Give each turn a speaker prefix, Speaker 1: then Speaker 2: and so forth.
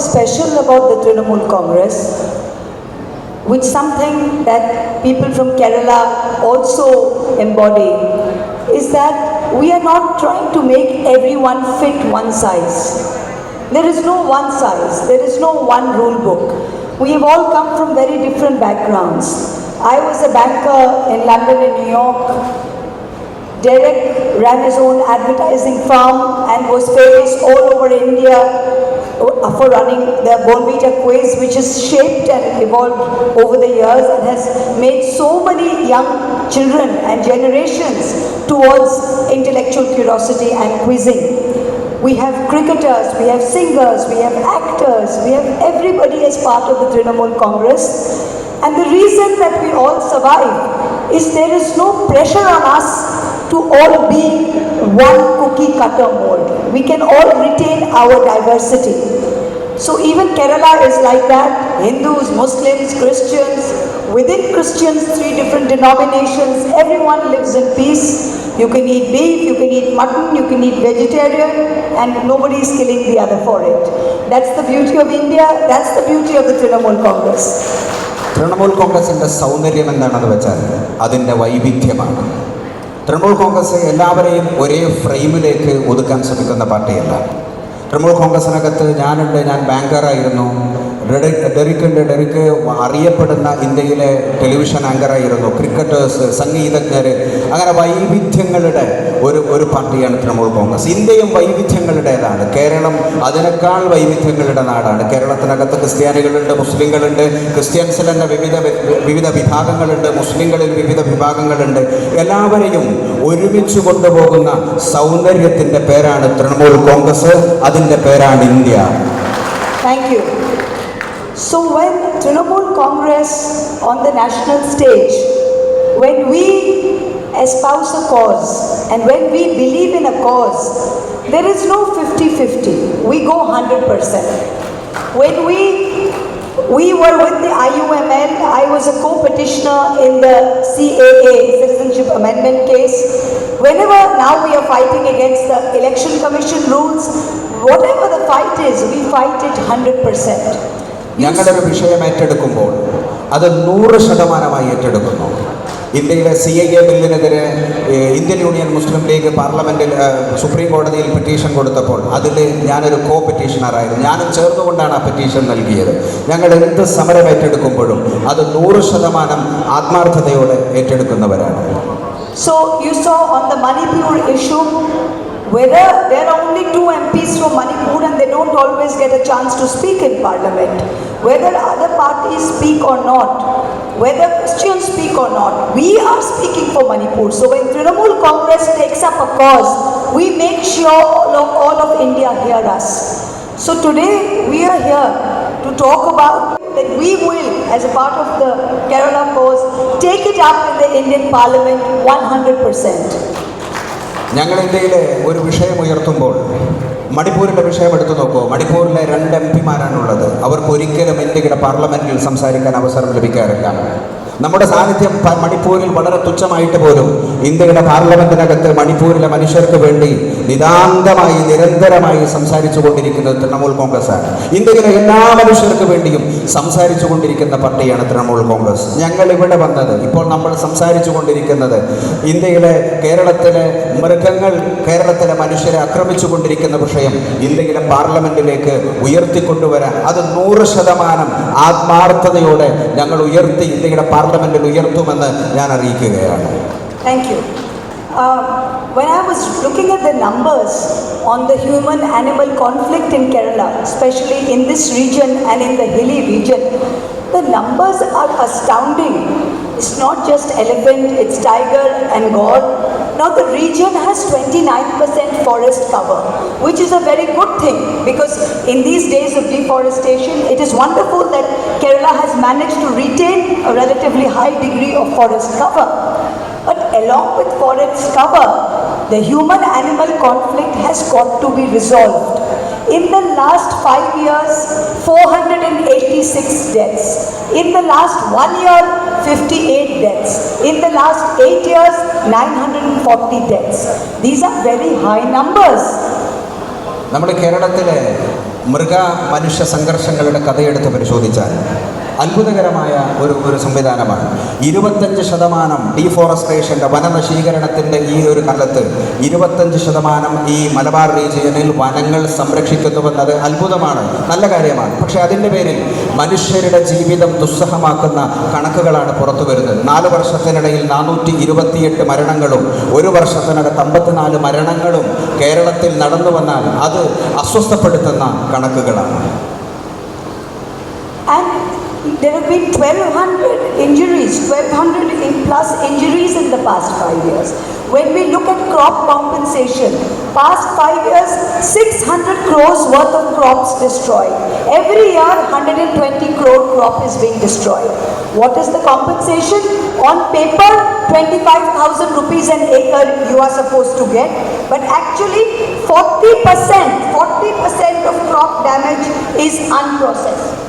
Speaker 1: is special about the Trinamool Congress, which something that people from Kerala also embody, is that we are not trying to make everyone fit one size. There is no one size, there is no one rule book. We have all come from very different backgrounds. I was a banker in London and New York. Derek ran his own advertising firm and was famous all over India Uh, for running the Bonvita quiz, which has shaped and evolved over the years and has made so many young children and generations towards intellectual curiosity and quizzing. We have cricketers, we have singers, we have actors, we have everybody as part of the Trinamool Congress. And the reason that we all survive is there is no pressure on us to all be one cookie cutter mold. We can all retain our diversity. So even Kerala is like that. Hindus, Muslims, Christians. Within Christians, three different denominations. Everyone lives in peace. You can eat beef, you can eat mutton, you can eat vegetarian, and nobody is killing the other for it. That's the beauty of India. That's the beauty of the Trinamool Congress.
Speaker 2: Trinamool കോൺഗ്രസിന്റെ സൗന്ദര്യം എന്താണെന്ന് വെച്ചാൽ അതിന്റെ വൈവിധ്യമാണ് തൃണമൂൽ കോൺഗ്രസ് എല്ലാവരെയും ഒരേ ഫ്രെയിമിലേക്ക് ഒതുക്കാൻ ശ്രമിക്കുന്ന പാർട്ടിയല്ല തൃണമൂൽ കോൺഗ്രസിനകത്ത് ഞാനുണ്ട് ഞാൻ ബാങ്കറായിരുന്നു. ഡെറിക് ഡെറിക്കുണ്ട് ഡെറിക്ക് അറിയപ്പെടുന്ന ഇന്ത്യയിലെ ടെലിവിഷൻ ആങ്കറായിരുന്നു ക്രിക്കറ്റേഴ്സ് സംഗീതജ്ഞർ അങ്ങനെ വൈവിധ്യങ്ങളുടെ ഒരു ഒരു പാർട്ടിയാണ് തൃണമൂൽ കോൺഗ്രസ്. ഇന്ത്യയും വൈവിധ്യങ്ങളുടേതാണ്. കേരളം അതിനേക്കാൾ വൈവിധ്യങ്ങളുടെ നാടാണ്. കേരളത്തിനകത്ത് ക്രിസ്ത്യാനികളുണ്ട് മുസ്ലിങ്ങളുണ്ട് ക്രിസ്ത്യൻസിൽ തന്നെ വിവിധ വിവിധ വിഭാഗങ്ങളുണ്ട് മുസ്ലിങ്ങളിൽ വിവിധ വിഭാഗങ്ങളുണ്ട്. എല്ലാവരെയും ഒരുമിച്ച് കൊണ്ടുപോകുന്ന സൗന്ദര്യത്തിൻ്റെ പേരാണ് തൃണമൂൽ കോൺഗ്രസ് അതിൻ്റെ പേരാണ് India
Speaker 1: Thank you. So when Trinamool Congress on the national stage, when we espouse a cause and when we believe in a cause, there is no 50-50. We go 100%. When we we were with the IUMN, I was a co-petitioner in the CAA, Citizenship Amendment case. Whenever now we are fighting against the Election Commission rules, whatever the fight is, we fight it 100%. You
Speaker 2: ഞങ്ങളൊരു വിഷയം ഏറ്റെടുക്കുമ്പോൾ അത് നൂറ് ശതമാനമായി ഏറ്റെടുക്കുന്നു ഇന്ത്യയിലെ C I A ബില്ലിനെതിരെ ഇന്ത്യൻ യൂണിയൻ മുസ്ലിം ലീഗ് പാർലമെന്റിൽ supreme കോടതിയിൽ പെറ്റീഷൻ കൊടുത്തപ്പോൾ അതിൽ ഞാനൊരു കോ പെറ്റീഷണറായിരുന്നു ഞാനും ചേർന്നുകൊണ്ടാണ് ആ പെറ്റീഷൻ നൽകിയത്. ഞങ്ങൾ എന്ത് സമരം ഏറ്റെടുക്കുമ്പോഴും അത് നൂറ് ശതമാനം ആത്മാർത്ഥതയോടെ ഏറ്റെടുക്കുന്നവരാണ്.
Speaker 1: So you saw on the Manipur issue, whether there are only two MPs from Manipur and they don't always get a chance to speak in parliament, whether other parties speak or not, whether Christians speak or not, we are speaking for Manipur. So when Trinamool Congress takes up a cause, we make sure all of, all of India hear us. So today we are here to talk about that we will, as a part of the Kerala cause, take it up in the Indian Parliament 100%.
Speaker 2: ഞങ്ങൾ ഇന്ത്യയിൽ ഒരു വിഷയം ഉയർത്തുമ്പോൾ മണിപ്പൂരിന്റെ വിഷയം എടുത്തു നോക്കൂ. മണിപ്പൂരിലെ രണ്ട് M പിമാരാണുള്ളത്. അവർക്ക് ഒരിക്കലും ഇന്ത്യയുടെ പാർലമെന്റിൽ സംസാരിക്കാൻ അവസരം ലഭിക്കാറില്ല. നമ്മുടെ സാന്നിധ്യം മണിപ്പൂരിൽ വളരെ തുച്ഛമായിട്ട് പോലും ഇന്ത്യയുടെ പാർലമെന്റിനകത്ത് മണിപ്പൂരിലെ മനുഷ്യർക്ക് വേണ്ടി നിതാന്തമായി നിരന്തരമായി സംസാരിച്ചു കൊണ്ടിരിക്കുന്നത് തൃണമൂൽ കോൺഗ്രസ്സാണ് ഇന്ത്യയിലെ എല്ലാ മനുഷ്യർക്ക് വേണ്ടിയും സംസാരിച്ചു കൊണ്ടിരിക്കുന്ന പാർട്ടിയാണ് തൃണമൂൽ കോൺഗ്രസ്. ഞങ്ങൾ ഇവിടെ വന്നത് ഇപ്പോൾ നമ്മൾ സംസാരിച്ചു കൊണ്ടിരിക്കുന്നത് ഇന്ത്യയിലെ കേരളത്തിലെ മൃഗങ്ങൾ കേരളത്തിലെ മനുഷ്യരെ ആക്രമിച്ചു കൊണ്ടിരിക്കുന്ന വിഷയം ഇന്ത്യയിലെ പാർലമെന്റിലേക്ക് ഉയർത്തിക്കൊണ്ടുവരാൻ അത് നൂറ് ശതമാനം ആത്മാർത്ഥതയോടെ ഞങ്ങൾ ഉയർത്തി ഇന്ത്യയുടെ പാർലമെന്റിൽ ഉയർത്തുമെന്ന് ഞാൻ അറിയിക്കുകയാണ്
Speaker 1: Thank you. Uh, when I was looking at the numbers on the human animal conflict in Kerala, especially in this region and in the hilly region, the numbers are astounding. It's not just elephant, it's tiger and god. now the region has 29% forest cover, which is a very good thing because in these days of deforestation, it is wonderful that Kerala has managed to retain a relatively high degree of forest cover. But along with forest cover, the human animal conflict has got to be resolved. In the last five years, 486 deaths. In the last one year, 58 deaths. In the last eight years, 940 deaths. These are very high numbers.
Speaker 2: നമ്മുടെ കേരളത്തിലെ മൃഗ മനുഷ്യ സംഘർഷങ്ങളുടെ കഥയെടുത്ത് പരിശോധിച്ചാൽ അത്ഭുതകരമായ ഒരു ഒരു സംവിധാനമാണ്. ഇരുപത്തഞ്ച് ശതമാനം ഡീഫോറസ്ട്രേഷന്റെ വനനശീകരണത്തിന്റെ ഈ ഒരു കാലത്ത് ഇരുപത്തഞ്ച് ശതമാനം ഈ മലബാർ റീജിയനിൽ വനങ്ങൾ സംരക്ഷിക്കുന്നുവെന്നത് അത്ഭുതമാണ് നല്ല കാര്യമാണ്. പക്ഷേ അതിന്റെ പേരിൽ മനുഷ്യരുടെ ജീവിതം ദുസ്സഹമാക്കുന്ന കണക്കുകളാണ് പുറത്തു വരുന്നത്. നാല് വർഷത്തിനിടയിൽ നാനൂറ്റി ഇരുപത്തിയെട്ട് മരണങ്ങളും ഒരു വർഷത്തിനകത്ത് അമ്പത്തിനാല് മരണങ്ങളും കേരളത്തിൽ നടന്നു വന്നാൽ അത് അസ്വസ്ഥപ്പെടുത്തുന്ന കണക്കുകളാണ്.
Speaker 1: There have been 1200 injuries, 1200 in- plus injuries in the past five years. When we look at crop compensation, past five years, 600 crores worth of crops destroyed. Every year, 120 crore crop is being destroyed. What is the compensation? On paper, 25,000 rupees an acre you are supposed to get, but actually 40%, 40% of crop damage is unprocessed.